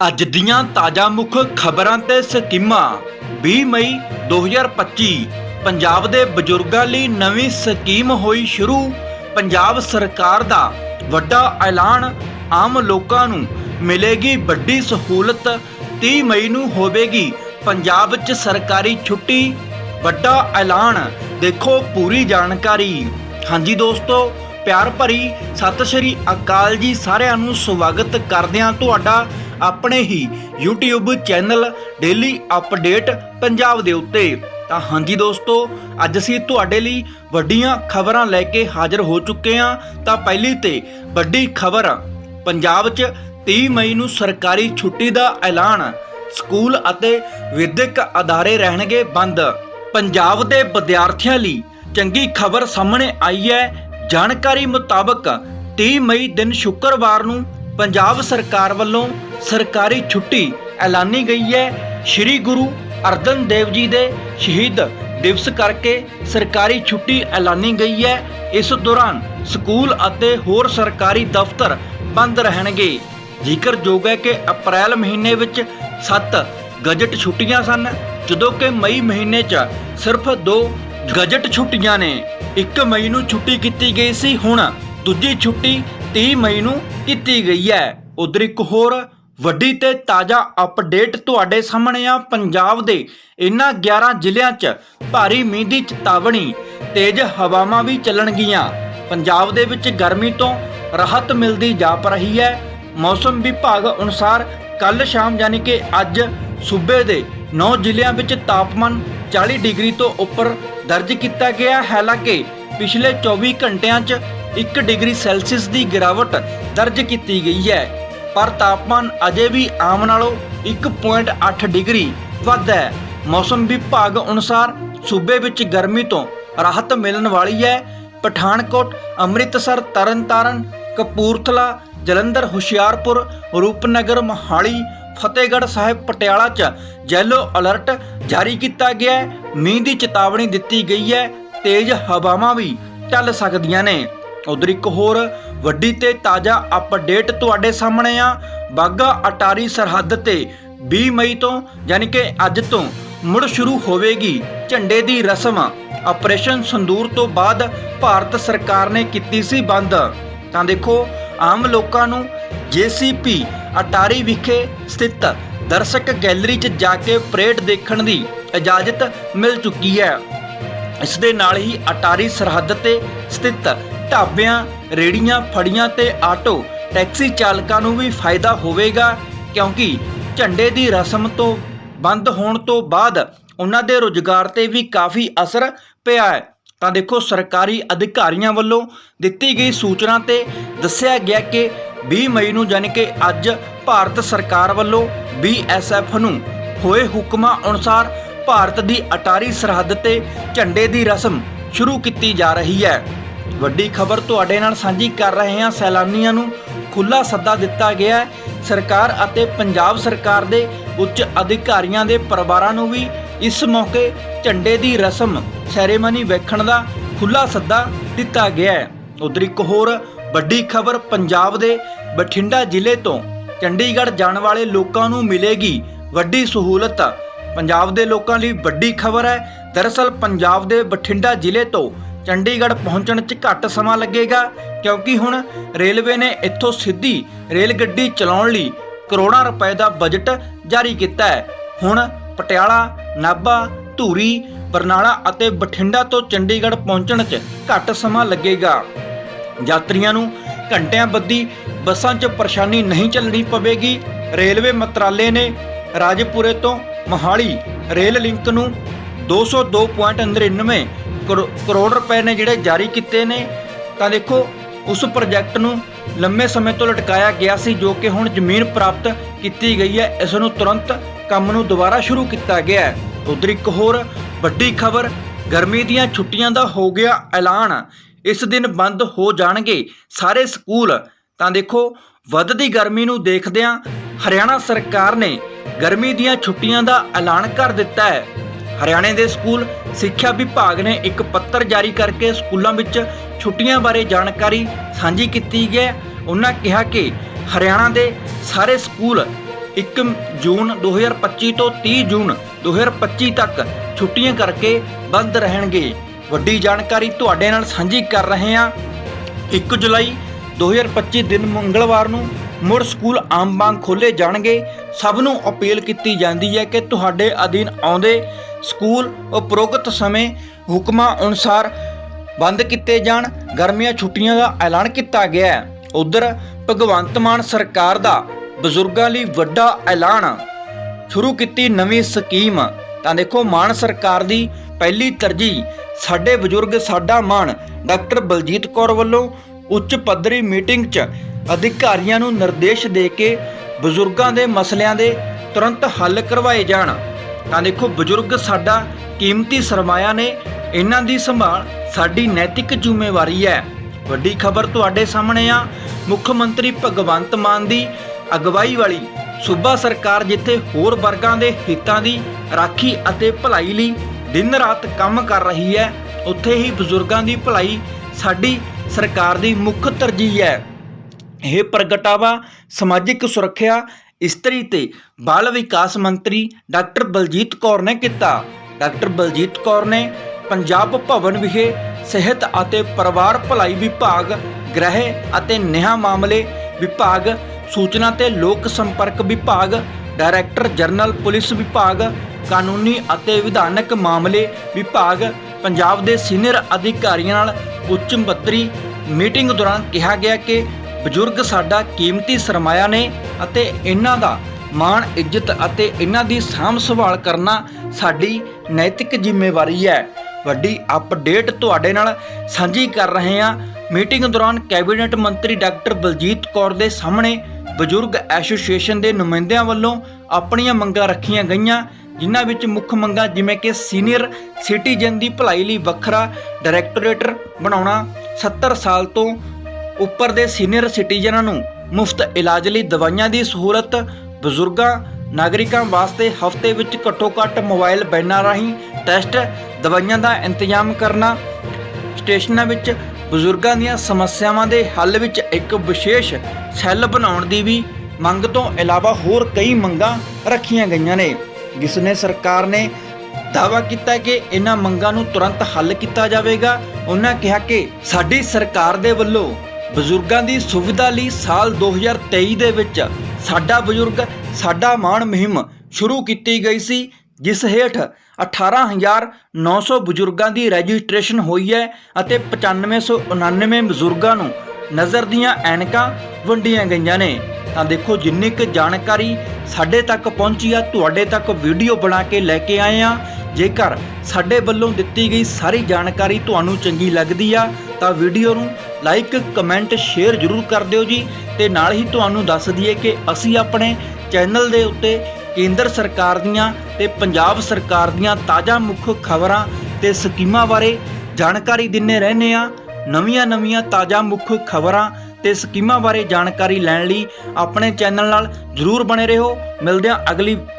ਅੱਜ ਦੀਆਂ ਤਾਜ਼ਾ ਮੁੱਖ ਖਬਰਾਂ ਤੇ ਸਕੀਮਾਂ। 20 ਮਈ 2025 ਪੰਜਾਬ ਦੇ ਬਜ਼ੁਰਗਾਂ ਲਈ ਨਵੀਂ ਸਕੀਮ ਹੋਈ ਸ਼ੁਰੂ। ਪੰਜਾਬ ਸਰਕਾਰ ਦਾ ਵੱਡਾ ਐਲਾਨ, ਆਮ ਲੋਕਾਂ ਨੂੰ ਮਿਲੇਗੀ ਵੱਡੀ ਸਹੂਲਤ 30 ਮਈ ਨੂੰ ਹੋਵੇਗੀ ਪੰਜਾਬ 'ਚ ਸਰਕਾਰੀ ਛੁੱਟੀ। ਵੱਡਾ ਐਲਾਨ, ਦੇਖੋ ਪੂਰੀ ਜਾਣਕਾਰੀ। ਹਾਂਜੀ ਦੋਸਤੋ, ਪਿਆਰ ਭਰੀ ਸਤਿ ਸ਼੍ਰੀ ਅਕਾਲ ਜੀ ਸਾਰਿਆਂ ਨੂੰ, ਸਵਾਗਤ ਕਰਦੇ ਹਾਂ ਤੁਹਾਡਾ ਆਪਣੇ ਹੀ YouTube channel daily update Punjab ਦੇ ਉੱਤੇ। ਤਾਂ ਹਾਂਜੀ ਦੋਸਤੋ, ਅੱਜ ਅਸੀਂ ਤੁਹਾਡੇ ਲਈ ਵੱਡੀਆਂ ਖਬਰਾਂ ਲੈ ਕੇ ਹਾਜ਼ਰ ਹੋ ਚੁੱਕੇ ਹਾਂ। ਤਾਂ ਪਹਿਲੀ ਤੇ ਵੱਡੀ ਖਬਰ, ਪੰਜਾਬ 'ਚ 30 ਮਈ ਨੂੰ ਸਰਕਾਰੀ ਛੁੱਟੀ ਦਾ ਐਲਾਨ। ਸਕੂਲ ਅਤੇ ਵਿਦਿਅਕ ਅਦਾਰੇ ਰਹਿਣਗੇ ਬੰਦ। ਪੰਜਾਬ ਦੇ ਵਿਦਿਆਰਥੀਆਂ ਲਈ ਚੰਗੀ ਖਬਰ ਸਾਹਮਣੇ ਆਈ ਹੈ। ਜਾਣਕਾਰੀ ਮੁਤਾਬਕ 30 ਮਈ ਦਿਨ ਸ਼ੁੱਕਰਵਾਰ ਨੂੰ ਪੰਜਾਬ ਸਰਕਾਰ ਵੱਲੋਂ ਸਰਕਾਰੀ ਛੁੱਟੀ ਐਲਾਨੀ ਗਈ ਹੈ। ਸ੍ਰੀ ਗੁਰੂ ਅਰਜਨ ਦੇਵ ਜੀ ਦੇ ਸ਼ਹੀਦ ਦਿਵਸ ਕਰਕੇ ਸਰਕਾਰੀ ਛੁੱਟੀ ਐਲਾਨੀ ਗਈ ਹੈ। ਇਸ ਦੌਰਾਨ ਸਕੂਲ ਅਤੇ ਹੋਰ ਸਰਕਾਰੀ ਦਫ਼ਤਰ ਬੰਦ ਰਹਿਣਗੇ। ਜ਼ਿਕਰਯੋਗ ਹੈ ਕਿ ਅਪ੍ਰੈਲ ਮਹੀਨੇ ਵਿੱਚ 7 ਗਜਟ ਛੁੱਟੀਆਂ ਸਨ, ਜਦੋਂ ਕਿ ਮਈ ਮਹੀਨੇ 'ਚ ਸਿਰਫ 2 ਗਜਟ ਛੁੱਟੀਆਂ ਨੇ। 1 ਮਈ ਨੂੰ ਛੁੱਟੀ ਕੀਤੀ ਗਈ ਸੀ, ਹੁਣ ਦੂਜੀ ਛੁੱਟੀ 30 ਮਈ ਨੂੰ ਕੀਤੀ ਗਈ ਹੈ। ਉਧਰ ਇੱਕ ਹੋਰ ਵੱਡੀ ਤੇ ਤਾਜ਼ਾ ਅਪਡੇਟ ਤੁਹਾਡੇ ਸਾਹਮਣੇ ਆ ਪੰਜਾਬ ਦੇ। ਇਨ੍ਹਾਂ 11 ਜ਼ਿਲ੍ਹਿਆਂ 'ਚ ਭਾਰੀ ਮੀਂਹ ਦੀ ਚੇਤਾਵਨੀ, ਤੇਜ਼ ਹਵਾਵਾਂ ਵੀ ਚੱਲਣਗੀਆਂ। ਪੰਜਾਬ ਦੇ ਵਿੱਚ ਗਰਮੀ ਤੋਂ ਰਾਹਤ ਮਿਲਦੀ ਜਾਪ ਰਹੀ ਹੈ। ਮੌਸਮ ਵਿਭਾਗ ਅਨੁਸਾਰ ਕੱਲ ਸ਼ਾਮ ਯਾਨੀ ਕਿ ਅੱਜ ਸੂਬੇ ਦੇ 9 ਜ਼ਿਲ੍ਹਿਆਂ ਵਿੱਚ ਤਾਪਮਾਨ 40 ਡਿਗਰੀ ਤੋਂ ਉੱਪਰ ਦਰਜ ਕੀਤਾ ਗਿਆ ਹਾਲਾਂਕਿ ਪਿਛਲੇ 24 ਘੰਟਿਆਂ 'ਚ 1 ਡਿਗਰੀ ਸੈਲਸੀਅਸ ਦੀ ਗਿਰਾਵਟ ਦਰਜ ਕੀਤੀ ਗਈ ਹੈ। ਪਰ ਤਾਪਮਾਨ ਅਜੇ ਵੀ ਆਮ ਨਾਲੋਂ 1.8 ਡਿਗਰੀ ਵੱਧ ਹੈ। ਮੌਸਮ ਵਿਭਾਗ ਅਨੁਸਾਰ ਸੂਬੇ ਵਿੱਚ ਗਰਮੀ ਤੋਂ ਰਾਹਤ ਮਿਲਣ ਵਾਲੀ ਹੈ। ਪਠਾਨਕੋਟ, ਅੰਮ੍ਰਿਤਸਰ, ਤਰਨਤਾਰਨ, ਕਪੂਰਥਲਾ, ਜਲੰਧਰ, ਹੁਸ਼ਿਆਰਪੁਰ, ਰੂਪਨਗਰ, ਮੋਹਾਲੀ, ਫਤਿਹਗੜ੍ਹ ਸਾਹਿਬ, ਪਟਿਆਲਾ 'ਚ ਯੈਲੋ ਅਲਰਟ ਜਾਰੀ ਕੀਤਾ ਗਿਆ ਹੈ। ਮੀਂਹ ਦੀ ਚੇਤਾਵਨੀ ਦਿੱਤੀ ਗਈ ਹੈ। ਤੇਜ਼ ਹਵਾਵਾਂ ਵੀ ਚੱਲ ਸਕਦੀਆਂ ਨੇ। ਉਧਰ ਇੱਕ ਹੋਰ ਵੱਡੀ ਤੇ ਤਾਜ਼ਾ ਅਪਡੇਟ ਤੁਹਾਡੇ ਸਾਹਮਣੇ ਆ। ਬਾਗਾ ਅਟਾਰੀ ਸਰਹੱਦ ਤੇ 20 ਮਈ ਤੋਂ, ਯਾਨੀ ਕਿ ਅੱਜ ਤੋਂ ਮੁੜ ਸ਼ੁਰੂ ਹੋਵੇਗੀ ਝੰਡੇ ਦੀ ਰਸਮ। ਆਪਰੇਸ਼ਨ ਸੰਦੂਰ ਤੋਂ ਬਾਅਦ ਭਾਰਤ ਸਰਕਾਰ ਨੇ ਕੀਤੀ ਸੀ ਬੰਦ। ਤਾਂ ਦੇਖੋ, ਆਮ ਲੋਕਾਂ ਨੂੰ ਜੀਸੀਪੀ ਅਟਾਰੀ ਵਿਖੇ ਸਥਿਤ ਦਰਸ਼ਕ ਗੈਲਰੀ 'ਚ ਜਾ ਕੇ ਪਰੇਡ ਦੇਖਣ ਦੀ ਇਜਾਜ਼ਤ ਮਿਲ ਚੁੱਕੀ ਹੈ। ਇਸ ਦੇ ਨਾਲ ਹੀ ਅਟਾਰੀ ਸਰਹੱਦ ਤੇ ਸਥਿਤ ਢਾਬਿਆਂ ਰੇੜੀਆਂ ਫੜੀਆਂ ਤੇ ਆਟੋ ਟੈਕਸੀ ਚਾਲਕਾਂ ਨੂੰ ਵੀ ਫਾਇਦਾ ਹੋਵੇਗਾ ਕਿਉਂਕਿ ਝੰਡੇ ਦੀ ਰਸਮ ਤੋਂ ਬੰਦ ਹੋਣ ਤੋਂ ਬਾਅਦ ਉਹਨਾਂ ਦੇ ਰੁਜ਼ਗਾਰ ਤੇ ਵੀ ਕਾਫੀ ਅਸਰ ਪਿਆ ਹੈ। ਤਾਂ ਦੇਖੋ, ਸਰਕਾਰੀ ਅਧਿਕਾਰੀਆਂ ਵੱਲੋਂ ਦਿੱਤੀ ਗਈ ਸੂਚਨਾ ਤੇ ਦੱਸਿਆ ਗਿਆ ਕਿ 20 ਮਈ ਨੂੰ ਯਾਨੀ ਕਿ ਅੱਜ ਭਾਰਤ ਸਰਕਾਰ ਵੱਲੋਂ BSF ਨੂੰ ਹੋਏ ਹੁਕਮਾਂ ਅਨੁਸਾਰ ਭਾਰਤ ਦੀ ਅਟਾਰੀ ਸਰਹੱਦ ਤੇ ਝੰਡੇ ਦੀ ਰਸਮ ਸ਼ੁਰੂ ਕੀਤੀ ਜਾ ਰਹੀ ਹੈ। ਵੱਡੀ ਖਬਰ ਤੁਹਾਡੇ ਨਾਲ ਸਾਂਝੀ ਕਰ ਰਹੇ ਹਾਂ। ਸੈਲਾਨੀਆਂ ਨੂੰ ਖੁੱਲਾ ਸੱਦਾ ਦਿੱਤਾ ਗਿਆ ਹੈ। ਸਰਕਾਰ ਅਤੇ ਪੰਜਾਬ ਸਰਕਾਰ ਦੇ ਉੱਚ ਅਧਿਕਾਰੀਆਂ ਦੇ ਪਰਿਵਾਰਾਂ ਨੂੰ ਵੀ ਇਸ ਮੌਕੇ ਝੰਡੇ ਦੀ ਰਸਮ ਸੈਰੇਮਨੀ ਵੇਖਣ ਦਾ ਖੁੱਲਾ ਸੱਦਾ ਦਿੱਤਾ ਗਿਆ ਹੈ। ਉਧਰ ਇੱਕ ਹੋਰ ਵੱਡੀ ਖਬਰ, ਪੰਜਾਬ ਦੇ ਬਠਿੰਡਾ ਜ਼ਿਲ੍ਹੇ ਤੋਂ ਚੰਡੀਗੜ੍ਹ ਜਾਣ ਵਾਲੇ ਲੋਕਾਂ ਨੂੰ ਮਿਲੇਗੀ ਵੱਡੀ ਸਹੂਲਤ। ਪੰਜਾਬ ਦੇ ਲੋਕਾਂ ਲਈ ਵੱਡੀ ਖਬਰ ਹੈ। ਦਰਅਸਲ ਪੰਜਾਬ ਦੇ ਬਠਿੰਡਾ ਜ਼ਿਲ੍ਹੇ ਤੋਂ ਚੰਡੀਗੜ੍ਹ ਪਹੁੰਚਣ 'ਚ ਘੱਟ ਸਮਾਂ ਲੱਗੇਗਾ ਕਿਉਂਕਿ ਹੁਣ ਰੇਲਵੇ ਨੇ ਇੱਥੋਂ ਸਿੱਧੀ ਰੇਲ ਗੱਡੀ ਚਲਾਉਣ ਲਈ ਕਰੋੜਾਂ ਰੁਪਏ ਦਾ ਬਜਟ ਜਾਰੀ ਕੀਤਾ ਹੈ। ਹੁਣ ਪਟਿਆਲਾ, ਨਾਭਾ, ਧੂਰੀ, ਬਰਨਾਲਾ ਅਤੇ ਬਠਿੰਡਾ ਤੋਂ ਚੰਡੀਗੜ੍ਹ ਪਹੁੰਚਣ 'ਚ ਘੱਟ ਸਮਾਂ ਲੱਗੇਗਾ। ਯਾਤਰੀਆਂ ਨੂੰ ਘੰਟਿਆਂ ਬੱਧੀ ਬੱਸਾਂ 'ਚ ਪਰੇਸ਼ਾਨੀ ਨਹੀਂ ਚੱਲਣੀ ਪਵੇਗੀ। ਰੇਲਵੇ ਮੰਤਰਾਲੇ ਨੇ ਰਾਜਪੁਰੇ ਤੋਂ ਮੋਹਾਲੀ ਰੇਲ ਲਿੰਕ ਨੂੰ 202.99 ਕਰੋ- ਕਰੋੜ ਰੁਪਏ ਨੇ ਜਿਹੜੇ ਜਾਰੀ ਕੀਤੇ ਨੇ, ਤਾਂ ਦੇਖੋ ਉਸ ਪ੍ਰੋਜੈਕਟ ਨੂੰ ਲੰਮੇ ਸਮੇਂ ਤੋਂ ਲਟਕਾਇਆ ਗਿਆ ਸੀ, ਜੋ ਕਿ ਹੁਣ ਜ਼ਮੀਨ ਪ੍ਰਾਪਤ ਕੀਤੀ ਗਈ ਹੈ। ਇਸ ਨੂੰ ਤੁਰੰਤ ਕੰਮ ਨੂੰ ਦੁਬਾਰਾ ਸ਼ੁਰੂ ਕੀਤਾ ਗਿਆ ਹੈ। ਉਧਰ ਇੱਕ ਹੋਰ ਵੱਡੀ ਖਬਰ, ਗਰਮੀ ਦੀਆਂ ਛੁੱਟੀਆਂ ਦਾ ਹੋ ਗਿਆ ਐਲਾਨ। ਇਸ ਦਿਨ ਬੰਦ ਹੋ ਜਾਣਗੇ ਸਾਰੇ ਸਕੂਲ। ਤਾਂ ਦੇਖੋ, ਵੱਧਦੀ ਗਰਮੀ ਨੂੰ ਦੇਖਦਿਆਂ ਹਰਿਆਣਾ ਸਰਕਾਰ ਨੇ ਗਰਮੀ ਦੀਆਂ ਛੁੱਟੀਆਂ ਦਾ ਐਲਾਨ ਕਰ ਦਿੱਤਾ ਹੈ। ਹਰਿਆਣੇ ਦੇ ਸਕੂਲ ਸਿੱਖਿਆ ਵਿਭਾਗ ਨੇ ਇੱਕ ਪੱਤਰ ਜਾਰੀ ਕਰਕੇ ਸਕੂਲਾਂ ਵਿੱਚ ਛੁੱਟੀਆਂ ਬਾਰੇ ਜਾਣਕਾਰੀ ਸਾਂਝੀ ਕੀਤੀ ਹੈ। ਉਹਨਾਂ ਕਿਹਾ ਕਿ ਹਰਿਆਣਾ ਦੇ ਸਾਰੇ ਸਕੂਲ 1 ਜੂਨ 2025 ਤੋਂ 30 ਜੂਨ 2025 ਤੱਕ ਛੁੱਟੀਆਂ ਕਰਕੇ ਬੰਦ ਰਹਿਣਗੇ। ਵੱਡੀ ਜਾਣਕਾਰੀ ਤੁਹਾਡੇ ਨਾਲ ਸਾਂਝੀ ਕਰ ਰਹੇ ਹਾਂ। 1 ਜੁਲਾਈ 2025 ਦਿਨ ਮੰਗਲਵਾਰ ਨੂੰ ਮੁੜ ਸਕੂਲ ਆਮ ਵਾਂਗ ਖੋਲੇ ਜਾਣਗੇ। ਸਭ ਨੂੰ ਅਪੀਲ ਕੀਤੀ ਜਾਂਦੀ ਹੈ ਕਿ ਤੁਹਾਡੇ ਅਧੀਨ ਆਉਂਦੇ ਸਕੂਲ ਉਪਰੋਕਤ ਸਮੇਂ ਹੁਕਮਾਂ ਅਨੁਸਾਰ ਬੰਦ ਕੀਤੇ ਜਾਣ। ਗਰਮੀਆਂ ਛੁੱਟੀਆਂ ਦਾ ਐਲਾਨ ਕੀਤਾ ਗਿਆ ਹੈ। ਉਧਰ ਭਗਵੰਤ ਮਾਨ ਸਰਕਾਰ ਦਾ ਬਜ਼ੁਰਗਾਂ ਲਈ ਵੱਡਾ ਐਲਾਨ। ਸ਼ੁਰੂ ਕੀਤੀ ਨਵੀਂ ਸਕੀਮ। ਤਾਂ ਦੇਖੋ, ਮਾਨ ਸਰਕਾਰ ਦੀ ਪਹਿਲੀ ਤਰਜੀਹ, ਸਾਡੇ ਬਜ਼ੁਰਗ, ਸਾਡਾ ਮਾਣ ਡਾਕਟਰ ਬਲਜੀਤ ਕੌਰ ਵੱਲੋਂ ਉੱਚ ਪੱਧਰੀ ਮੀਟਿੰਗ 'ਚ ਅਧਿਕਾਰੀਆਂ ਨੂੰ ਨਿਰਦੇਸ਼ ਦੇ ਕੇ ਬਜ਼ੁਰਗਾਂ ਦੇ ਮਸਲਿਆਂ ਦੇ ਤੁਰੰਤ ਹੱਲ ਕਰਵਾਏ ਜਾਣ। ਤਾਂ ਦੇਖੋ, ਬਜ਼ੁਰਗ ਸਾਡਾ ਕੀਮਤੀ ਸਰਮਾਇਆ ਨੇ, ਇਹਨਾਂ ਦੀ ਸੰਭਾਲ ਸਾਡੀ ਨੈਤਿਕ ਜ਼ਿੰਮੇਵਾਰੀ ਹੈ। ਵੱਡੀ ਖਬਰ ਤੁਹਾਡੇ ਸਾਹਮਣੇ ਆ। ਮੁੱਖ ਮੰਤਰੀ ਭਗਵੰਤ ਮਾਨ ਦੀ ਅਗਵਾਈ ਵਾਲੀ ਸੂਬਾ ਸਰਕਾਰ ਜਿੱਥੇ ਹੋਰ ਵਰਗਾਂ ਦੇ ਹਿੱਤਾਂ ਦੀ ਰਾਖੀ ਅਤੇ ਭਲਾਈ ਲਈ ਦਿਨ ਰਾਤ ਕੰਮ ਕਰ ਰਹੀ ਹੈ, ਉੱਥੇ ਹੀ ਬਜ਼ੁਰਗਾਂ ਦੀ ਭਲਾਈ ਸਾਡੀ ਸਰਕਾਰ ਦੀ ਮੁੱਖ ਤਰਜੀਹ ਹੈ। ਇਹ ਪ੍ਰਗਟਾਵਾ, ਸਮਾਜਿਕ ਸੁਰੱਖਿਆ, ਇਸਤਰੀ ਤੇ ਬਾਲ ਵਿਕਾਸ ਮੰਤਰੀ ਡਾਕਟਰ ਬਲਜੀਤ ਕੌਰ ਨੇ ਕੀਤਾ। ਡਾਕਟਰ ਬਲਜੀਤ ਕੌਰ ਨੇ ਪੰਜਾਬ ਭਵਨ ਵਿਖੇ ਸਿਹਤ ਅਤੇ ਪਰਿਵਾਰ ਭਲਾਈ ਵਿਭਾਗ, ਗ੍ਰਹਿ ਅਤੇ ਨਿਆਂ ਮਾਮਲੇ ਵਿਭਾਗ, ਸੂਚਨਾ ਤੇ ਲੋਕ ਸੰਪਰਕ ਵਿਭਾਗ, ਡਾਇਰੈਕਟਰ ਜਨਰਲ ਪੁਲਿਸ ਵਿਭਾਗ, ਕਾਨੂੰਨੀ ਅਤੇ ਵਿਧਾਨਕ ਮਾਮਲੇ ਵਿਭਾਗ, ਪੰਜਾਬ ਦੇ ਸੀਨੀਅਰ ਅਧਿਕਾਰੀਆਂ ਨਾਲ ਉੱਚ ਪੱਧਰੀ ਮੀਟਿੰਗ ਦੌਰਾਨ ਕਿਹਾ ਗਿਆ ਕਿ ਬਜ਼ੁਰਗ ਸਾਡਾ ਕੀਮਤੀ ਸਰਮਾਇਆ ਨੇ ਅਤੇ ਇਹਨਾਂ ਦਾ ਮਾਣ, ਇੱਜ਼ਤ ਅਤੇ ਇਹਨਾਂ ਦੀ ਸਾਂਭ ਸੰਭਾਲ ਕਰਨਾ ਸਾਡੀ ਨੈਤਿਕ ਜ਼ਿੰਮੇਵਾਰੀ ਹੈ। ਵੱਡੀ ਅਪਡੇਟ ਤੁਹਾਡੇ ਨਾਲ ਸਾਂਝੀ ਕਰ ਰਹੇ ਹਾਂ। ਮੀਟਿੰਗ ਦੌਰਾਨ ਕੈਬਨਿਟ ਮੰਤਰੀ ਡਾਕਟਰ ਬਲਜੀਤ ਕੌਰ ਦੇ ਸਾਹਮਣੇ ਬਜ਼ੁਰਗ ਐਸੋਸੀਏਸ਼ਨ ਦੇ ਨੁਮਾਇੰਦਿਆਂ ਵੱਲੋਂ ਆਪਣੀਆਂ ਮੰਗਾਂ ਰੱਖੀਆਂ ਗਈਆਂ, ਜਿਨ੍ਹਾਂ ਵਿੱਚ ਮੁੱਖ ਮੰਗਾਂ ਜਿਵੇਂ ਕਿ ਸੀਨੀਅਰ ਸਿਟੀਜ਼ਨ ਦੀ ਭਲਾਈ ਲਈ ਵੱਖਰਾ ਡਾਇਰੈਕਟੋਰੇਟ ਬਣਾਉਣਾ 70 ਸਾਲ ਤੋਂ ਉੱਪਰ ਦੇ ਸੀਨੀਅਰ ਸਿਟੀਜ਼ਨਾਂ ਨੂੰ ਮੁਫਤ ਇਲਾਜ ਲਈ ਦਵਾਈਆਂ ਦੀ ਸਹੂਲਤ, ਬਜ਼ੁਰਗਾਂ, ਨਾਗਰਿਕਾਂ ਵਾਸਤੇ ਹਫ਼ਤੇ ਵਿੱਚ ਘੱਟੋ-ਘੱਟ ਮੋਬਾਈਲ ਬੈਨਾਂ ਰਾਹੀਂ ਟੈਸਟ, ਦਵਾਈਆਂ ਦਾ ਇੰਤਜ਼ਾਮ ਕਰਨਾ, ਸਟੇਸ਼ਨਾਂ ਵਿੱਚ ਬਜ਼ੁਰਗਾਂ ਦੀਆਂ ਸਮੱਸਿਆਵਾਂ ਦੇ ਹੱਲ ਵਿੱਚ ਇੱਕ ਵਿਸ਼ੇਸ਼ ਸੈੱਲ ਬਣਾਉਣ ਦੀ ਵੀ ਮੰਗ ਤੋਂ ਇਲਾਵਾ ਹੋਰ ਕਈ ਮੰਗਾਂ ਰੱਖੀਆਂ ਗਈਆਂ ਨੇ। ਜਿਸ ਨੇ ਸਰਕਾਰ ਨੇ ਦਾਅਵਾ ਕੀਤਾ ਕਿ ਇਹਨਾਂ ਮੰਗਾਂ ਨੂੰ ਤੁਰੰਤ ਹੱਲ ਕੀਤਾ ਜਾਵੇਗਾ, ਉਹਨਾਂ ਕਿਹਾ ਕਿ ਸਾਡੀ ਸਰਕਾਰ ਦੇ ਵੱਲੋਂ ਬਜ਼ੁਰਗਾਂ ਦੀ ਸੁਵਿਧਾ ਲਈ ਸਾਲ 2023 ਦੇ ਵਿੱਚ ਸਾਡਾ ਬਜ਼ੁਰਗ, ਸਾਡਾ ਮਾਣ ਮੁਹਿੰਮ ਸ਼ੁਰੂ ਕੀਤੀ ਗਈ ਸੀ, ਜਿਸ ਹੇਠ 18900 ਬਜ਼ੁਰਗਾਂ ਦੀ ਰਜਿਸਟ੍ਰੇਸ਼ਨ ਹੋਈ ਹੈ ਅਤੇ 9599 ਬਜ਼ੁਰਗਾਂ ਨੂੰ ਨਜ਼ਰ ਦੀਆਂ ਐਨਕਾਂ ਵੰਡੀਆਂ ਗਈਆਂ ਨੇ। ਤਾਂ ਦੇਖੋ ਜਿੰਨੀ ਕੁ ਜਾਣਕਾਰੀ ਸਾਡੇ ਤੱਕ ਪਹੁੰਚੀ ਆ, ਤੁਹਾਡੇ ਤੱਕ ਵੀਡੀਓ ਬਣਾ ਕੇ ਲੈ ਕੇ ਆਏ ਆ। ਜੇਕਰ ਸਾਡੇ ਵੱਲੋਂ ਦਿੱਤੀ ਗਈ ਸਾਰੀ ਜਾਣਕਾਰੀ ਤੁਹਾਨੂੰ ਚੰਗੀ ਲੱਗਦੀ ਆ ਤਾਂ ਵੀਡੀਓ ਨੂੰ ਲਾਈਕ, ਕਮੈਂਟ, ਸ਼ੇਅਰ ਜ਼ਰੂਰ ਕਰ ਦਿਓ ਜੀ ਤੇ ਨਾਲ ਹੀ ਤੁਹਾਨੂੰ ਦੱਸ ਦਈਏ ਕਿ ਅਸੀਂ ਆਪਣੇ ਚੈਨਲ ਦੇ ਉੱਤੇ ਕੇਂਦਰ ਸਰਕਾਰ ਦੀਆਂ ਤੇ ਪੰਜਾਬ ਸਰਕਾਰ ਦੀਆਂ ਤਾਜ਼ਾ ਮੁੱਖ ਖਬਰਾਂ ਤੇ ਸਕੀਮਾਂ ਬਾਰੇ ਜਾਣਕਾਰੀ ਦਿੰਨੇ ਰਹਿੰਦੇ ਆ ਨਵੀਆਂ-ਨਵੀਆਂ ਤਾਜ਼ਾ ਮੁੱਖ ਖਬਰਾਂ ਤੇ ਸਕੀਮਾਂ ਬਾਰੇ ਜਾਣਕਾਰੀ ਲੈਣ ਲਈ ਆਪਣੇ ਚੈਨਲ ਨਾਲ ਜਰੂਰ ਬਣੇ ਰਹੋ। ਮਿਲਦੇ ਹਾਂ ਅਗਲੀ